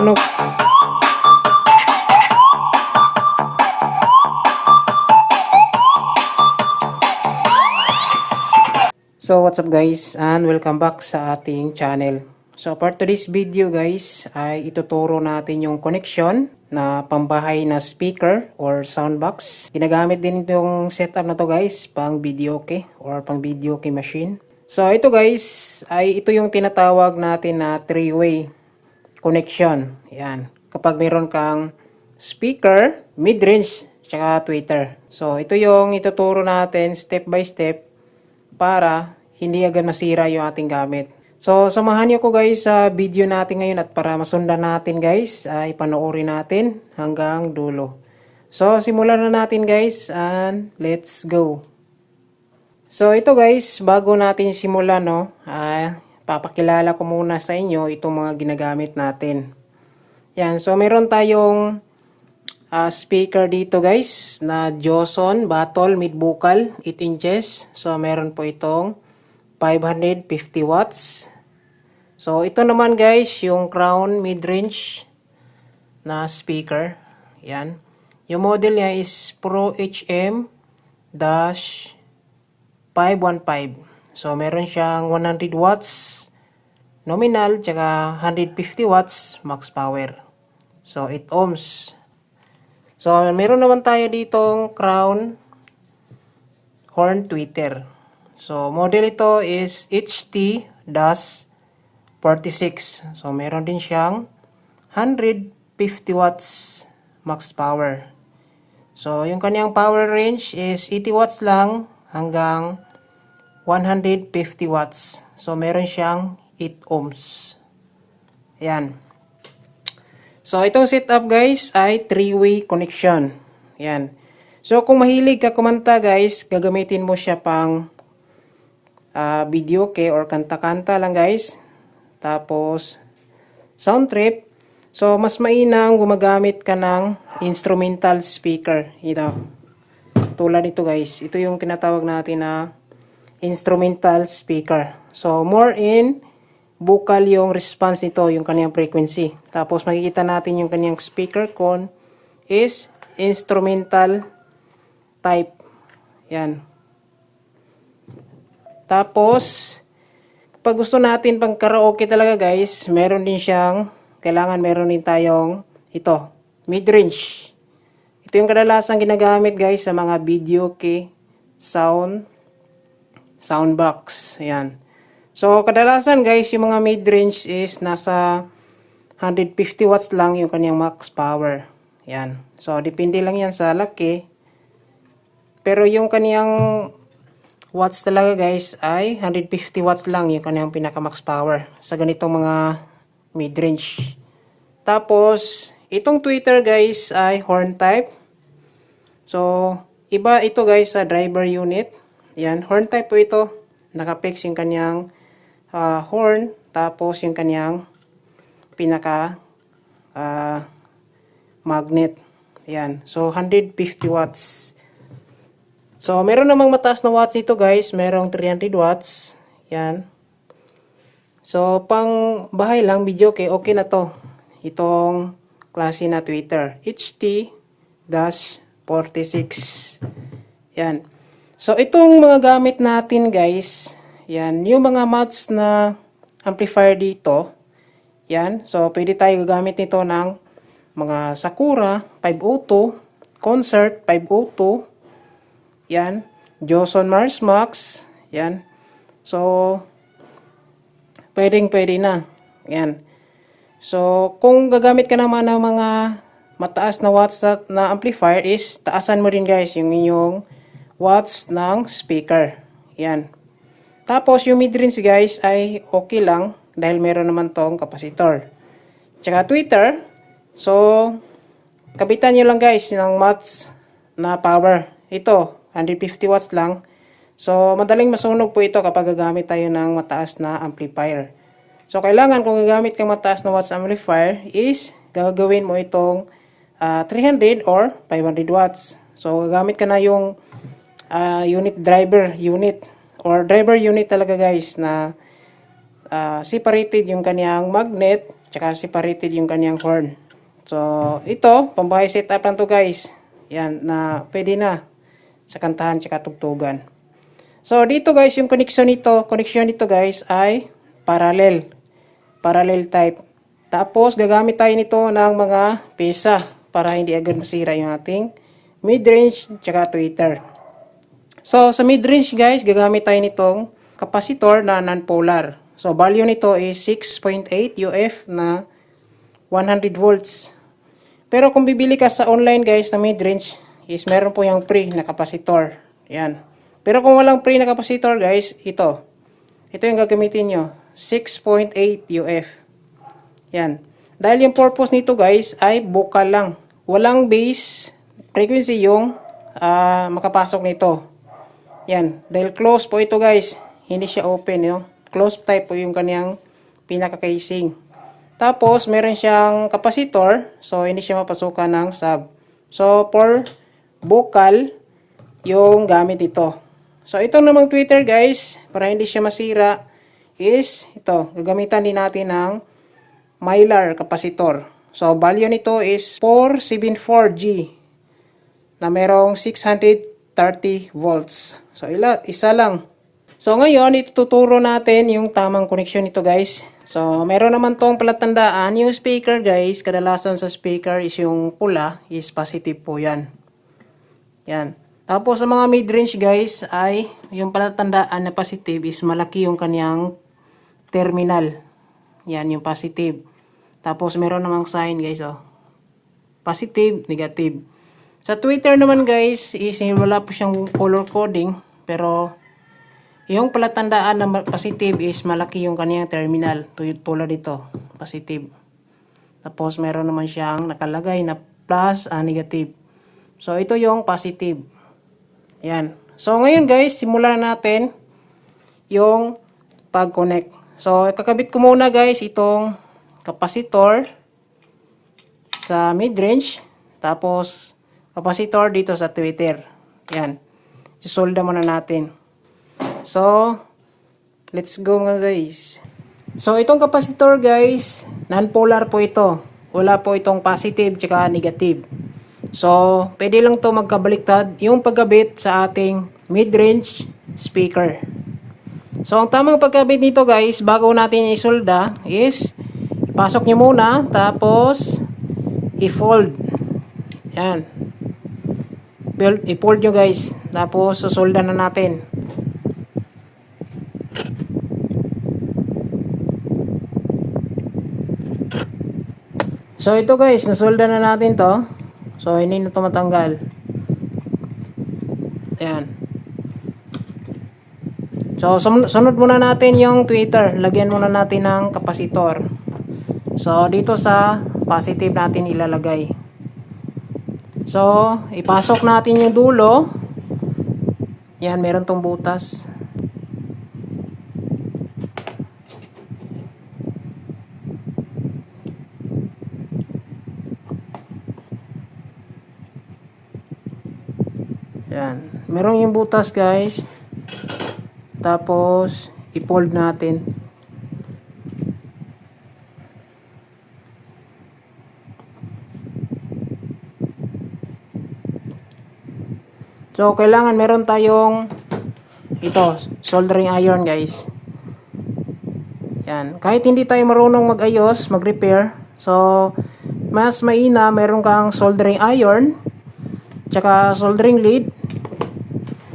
tunog. So what's up guys and welcome back sa ating channel. So for today's video guys ay ituturo natin yung connection na pambahay na speaker or soundbox. Ginagamit din itong setup na to guys pang video okay or pang video okay machine. So ito guys ay ito yung tinatawag natin na three-way connection. Yan. Kapag meron kang speaker, mid-range, tsaka tweeter. So ito yung ituturo natin step by step para hindi agad masira yung ating gamit. So, samahan niyo ko guys sa video natin ngayon at para masundan natin guys, ay panoorin natin hanggang dulo. So, simulan na natin guys and let's go. So, ito guys, bago natin simulan no, ay papakilala ko muna sa inyo itong mga ginagamit natin. Yan, so meron tayong ah, speaker dito guys na Johnson Battle Mid Vocal 8 inches. So meron po itong 550 watts. So ito naman guys yung Crown mid-range na speaker. Yan. Yung model niya is Pro HM dash 515. So meron siyang 100 watts nominal tsaka 150 watts max power. So 8 ohms. So, meron naman tayo ditong crown horn tweeter. So, model ito is HT-46. So, meron din siyang 150 watts max power. So, yung kanyang power range is 80 watts lang hanggang 150 watts. So, meron siyang 8 ohms. Ayan. So, itong setup guys ay three-way connection. Yan. So, kung mahilig ka kumanta guys, gagamitin mo siya pang ah, video okay or kanta-kanta lang guys. Tapos, sound trip. So, mas mainam gumagamit ka ng instrumental speaker. Ito. Tulad ito guys. Ito yung tinatawag natin na instrumental speaker. So, more in vocal yung response nito, yung kanyang frequency. Tapos makikita natin yung kanyang speaker con is instrumental type. Yan. Tapos, kapag gusto natin pang karaoke talaga guys, meron din siyang, kailangan meron din tayong ito, mid-range. Ito yung kadalasan ginagamit guys sa mga video key sound soundbox. Ayan. So, kadalasan guys, yung mga mid-range is nasa 150 watts lang yung kanyang max power. Yan. So, depende lang yan sa laki. Pero yung kanyang watts talaga guys ay 150 watts lang yung kanyang pinaka max power sa ganitong mga mid-range. Tapos, itong tweeter guys ay horn type. So, iba ito guys sa driver unit. Yan, horn type po ito. Nakapix yung kanyang ah, horn, tapos yung kanyang pinaka ah, magnet. Yan. So, 150 watts. So, meron namang mataas na watts ito guys. Merong 300 watts. Yan. So, pang bahay lang, video okay, okay na to. Itong klase na Twitter. HT-46. Yan. So, itong mga gamit natin guys, yan, yung mga mods na amplifier dito, yan. So, pwede tayo gagamit nito ng mga Sakura 502, Concert 502, yan. Johnson Mars Max, yan. So, pwedeng pwede na. Yan. So, kung gagamit ka naman ng mga mataas na watts na, na amplifier is taasan mo rin guys yung inyong watts ng speaker. Yan. Tapos yung mid-range guys ay okay lang dahil meron naman tong kapasitor. Tsaka tweeter. So, kabitan nyo lang guys ng watts na power. Ito, 150 watts lang. So, madaling masunog po ito kapag gagamit tayo ng mataas na amplifier. So, kailangan kung gagamit kang mataas na watts amplifier is gagawin mo itong ah, 300 or 500 watts. So, gagamit ka na yung ah, unit driver unit or driver unit talaga guys na ah, separated yung kaniyang magnet Tsaka separated yung kanyang horn. So, ito, pambahay setup lang to guys. Yan, na pwede na sa kantahan tsaka tugtugan. So, dito guys, yung connection nito, connection nito guys ay parallel. Parallel type. Tapos, gagamit tayo nito ng mga pesa para hindi agad masira yung ating mid-range tsaka tweeter. So, sa mid-range guys, gagamit tayo nitong capacitor na non-polar. So, value nito is 6.8 UF na 100 volts. Pero kung bibili ka sa online guys na mid-range, is meron po yung free na capacitor. Yan. Pero kung walang free na capacitor guys, ito. Ito yung gagamitin nyo. 6.8 UF. Yan. Dahil yung purpose nito guys ay vocal lang. Walang bass frequency yung ah, makapasok nito. Yan. Dahil close po ito guys. Hindi siya open. No? Close type po yung kanyang pinaka-casing. Tapos, meron siyang capacitor. So, hindi siya mapasukan ng sub. So, for vocal, yung gamit ito. So, itong namang Twitter guys, para hindi siya masira, is ito. Gagamitan din natin ng Mylar capacitor. So, value nito is 474G na merong 630 volts. So, ila, isa lang. So, ngayon, ituturo natin yung tamang connection nito, guys. So, meron naman tong palatandaan. Yung speaker, guys, kadalasan sa speaker is yung pula, is positive po yan. Yan. Tapos, sa mga mid-range, guys, ay yung palatandaan na positive is malaki yung kanyang terminal. Yan, yung positive. Tapos, meron namang sign, guys, oh. Positive, negative. Sa Twitter naman guys, is wala po siyang color coding. Pero, yung palatandaan na positive is malaki yung kaniyang terminal. Tu- Tulad dito, positive. Tapos, meron naman siyang nakalagay na plus, ah, negative. So, ito yung positive. Yan. So, ngayon guys, simulan natin yung pag-connect. So, kakabit ko muna guys itong capacitor sa mid-range. Tapos, capacitor dito sa Twitter. Yan. Sisolda muna natin. So, let's go mga guys. So, itong capacitor guys, non-polar po ito. Wala po itong positive tsaka negative. So, pwede lang to magkabaliktad yung pagkabit sa ating mid-range speaker. So, ang tamang pagkabit nito guys, bago natin isolda is, ipasok nyo muna, tapos, i-fold. Yan. Build- I-fold nyo guys. Tapos, susolda na natin. So, ito guys, nasolda na natin to. So, hindi na to matanggal. Ayan. So, sunod muna natin yung Twitter. Lagyan muna natin ng kapasitor. So, dito sa positive natin ilalagay. So, ipasok natin yung dulo. Yan, meron tong butas. Yan. Meron yung butas, guys. Tapos, i-fold natin. So, kailangan meron tayong ito, soldering iron, guys. Yan. Kahit hindi tayo marunong mag-ayos, mag-repair, so, mas maina, meron kang soldering iron, tsaka soldering lead,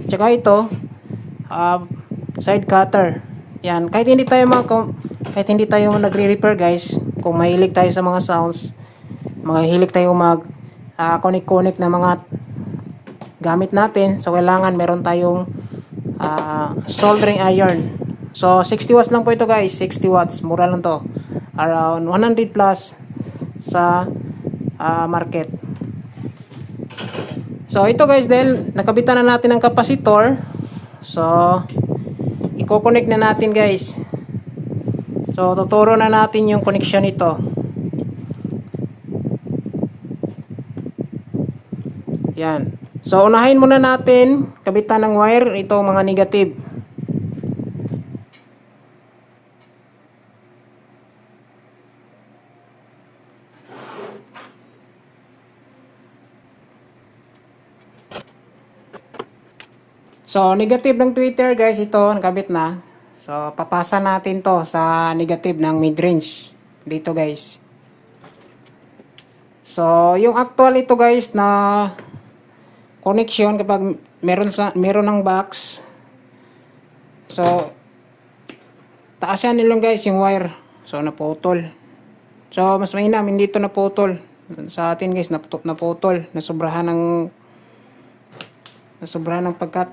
tsaka ito, uh, side cutter. Yan. Kahit hindi tayo mga, kahit hindi tayo nagre-repair, guys, kung mahilig tayo sa mga sounds, mga hilig tayo mag uh, connect-connect na mga gamit natin. So, kailangan meron tayong ah, soldering iron. So, 60 watts lang po ito guys. 60 watts. Mura lang to. Around 100 plus sa ah, market. So, ito guys, dahil nakabitan na natin ang kapasitor. So, i-connect na natin guys. So, tuturo na natin yung connection nito. Yan. So, unahin muna natin, kabitan ng wire, itong mga negative. So, negative ng Twitter guys, ito, nakabit na. So, papasa natin to sa negative ng midrange. Dito guys. So, yung actual ito guys na connection kapag meron sa meron ng box. So, taasan nilong guys yung wire. So, naputol. So, mas mainam, hindi ito naputol. Sa atin guys, naputo- naputol. Nasobrahan ng nasobrahan ng pagkat.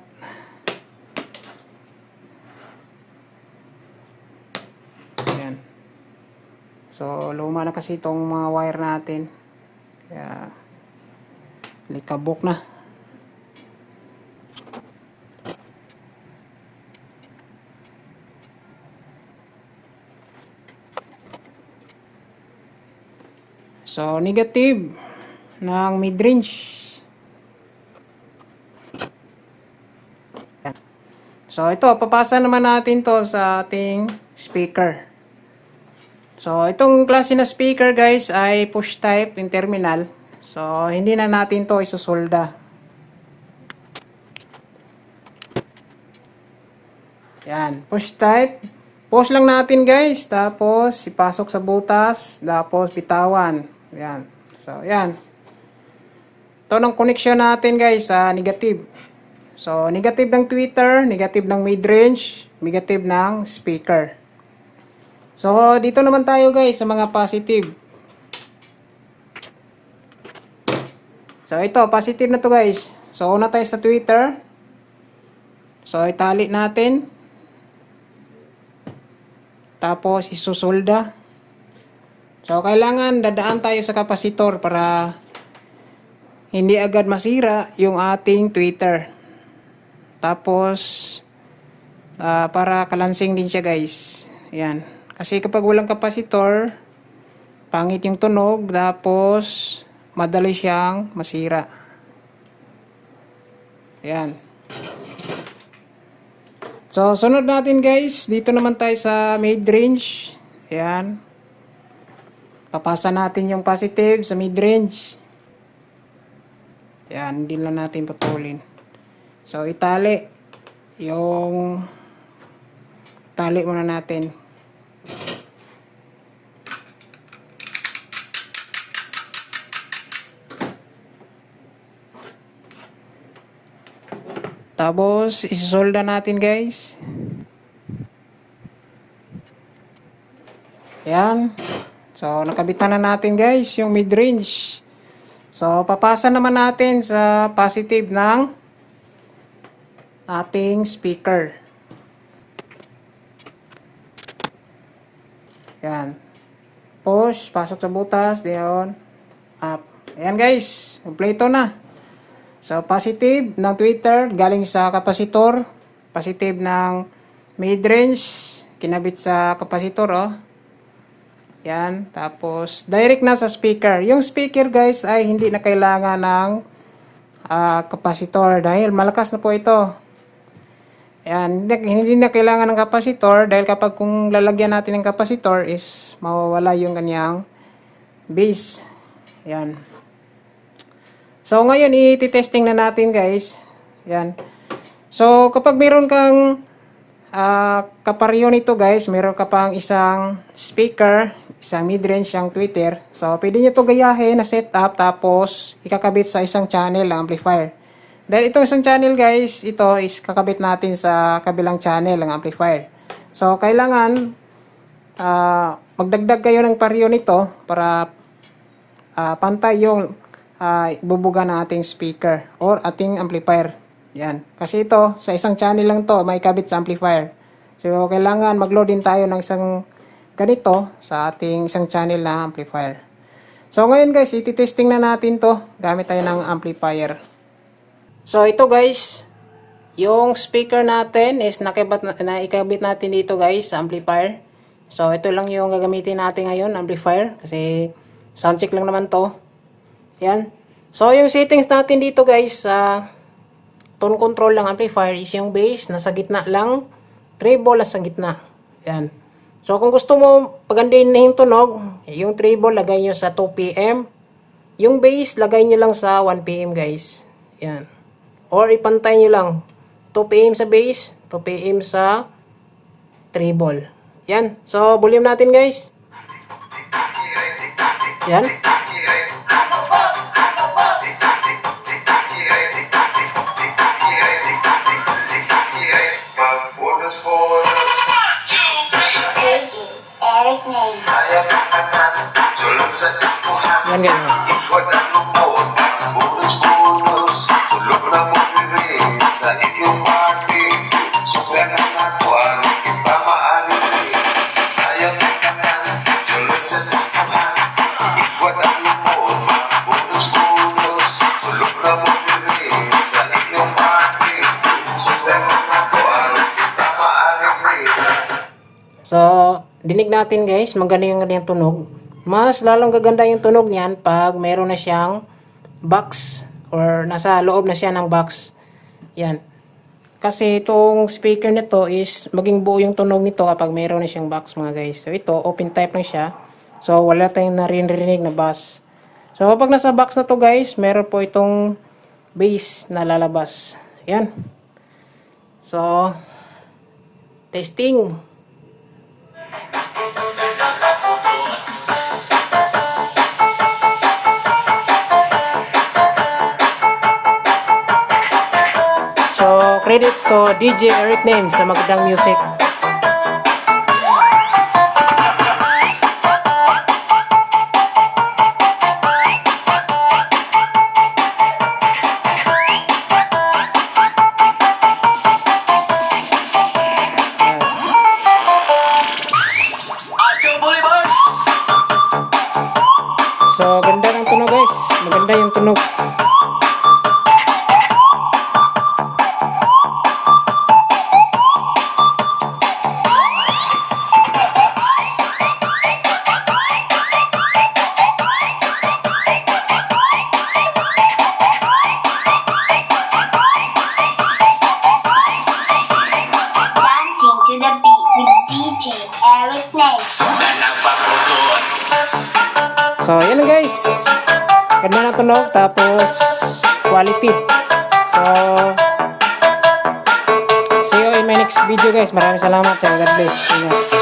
Ayan. So, luma na kasi itong mga wire natin. Kaya, likabok na. So, negative ng midrange. So, ito, papasa naman natin to sa ating speaker. So, itong klase na speaker guys ay push type in terminal. So, hindi na natin to isusolda. Yan, push type. Post lang natin guys, tapos ipasok sa butas, tapos bitawan. Yan. So, yan. Ito ng connection natin guys sa negative. So, negative ng Twitter, negative ng midrange, negative ng speaker. So, dito naman tayo guys sa mga positive. So, ito, positive na to guys. So, una tayo sa Twitter. So, itali natin. Tapos, isusolda. So, kailangan dadaan tayo sa kapasitor para hindi agad masira yung ating Twitter. Tapos, ah, para kalansing din siya guys. Yan. Kasi kapag walang kapasitor, pangit yung tunog, tapos madali siyang masira. Yan. So, sunod natin guys. Dito naman tayo sa mid-range. Ayan. Papasa natin yung positive sa mid-range. Ayan, hindi lang natin putulin. So, itali. Yung tali muna natin. Tapos, isisolda natin guys. Ayan. So, nakabitan na natin guys yung mid-range. So, papasa naman natin sa positive ng ating speaker. Ayan. Push, pasok sa butas, down, up. Ayan guys, kompleto na. So, positive ng Twitter, galing sa kapasitor. Positive ng mid-range, kinabit sa kapasitor, oh. Yan. Tapos, direct na sa speaker. Yung speaker, guys, ay hindi na kailangan ng ah, kapasitor dahil malakas na po ito. Yan. Hindi, na kailangan ng kapasitor dahil kapag kung lalagyan natin ng kapasitor is mawawala yung kanyang base. Yan. So, ngayon, i-testing na natin, guys. Yan. So, kapag meron kang ah kaparyo nito, guys, meron ka pang isang speaker, isang mid-range, isang tweeter. So, pwede nyo to gayahin na setup, tapos ikakabit sa isang channel ng amplifier. Dahil itong isang channel, guys, ito is kakabit natin sa kabilang channel ng amplifier. So, kailangan ah magdagdag kayo ng paryo nito para ah, pantay yung ah, bubuga ng ating speaker or ating amplifier. Yan. Kasi ito, sa isang channel lang to, may kabit sa amplifier. So, kailangan mag-load din tayo ng isang ganito sa ating isang channel na amplifier. So, ngayon guys, iti-testing na natin to gamit tayo ng amplifier. So, ito guys, yung speaker natin is nakibat na, naikabit natin dito guys amplifier. So, ito lang yung gagamitin natin ngayon, amplifier. Kasi, sound check lang naman to. Yan. So, yung settings natin dito guys, sa tone control ng amplifier is yung bass, nasa gitna lang. Treble, nasa gitna. Yan. So, kung gusto mo pagandahin na yung tunog, yung treble, lagay nyo sa 2 PM. Yung bass, lagay nyo lang sa 1 PM guys. Yan. Or ipantay nyo lang. 2 pm sa bass, 2 pm sa treble. Yan. So, volume natin guys. Yan. Ang lubot Bonus-bonus Tulog na mo diri Sa dinig natin guys, maganda yung kanyang tunog. Mas lalong gaganda yung tunog niyan pag meron na siyang box or nasa loob na siya ng box. Yan. Kasi itong speaker nito is maging buo yung tunog nito kapag meron na siyang box mga guys. So ito, open type lang siya. So wala tayong naririnig na bass. So kapag nasa box na to guys, meron po itong bass na lalabas. Yan. So, testing. Credits to DJ Eric Names sa magandang music. Video guys. Maraming salamat. God bless.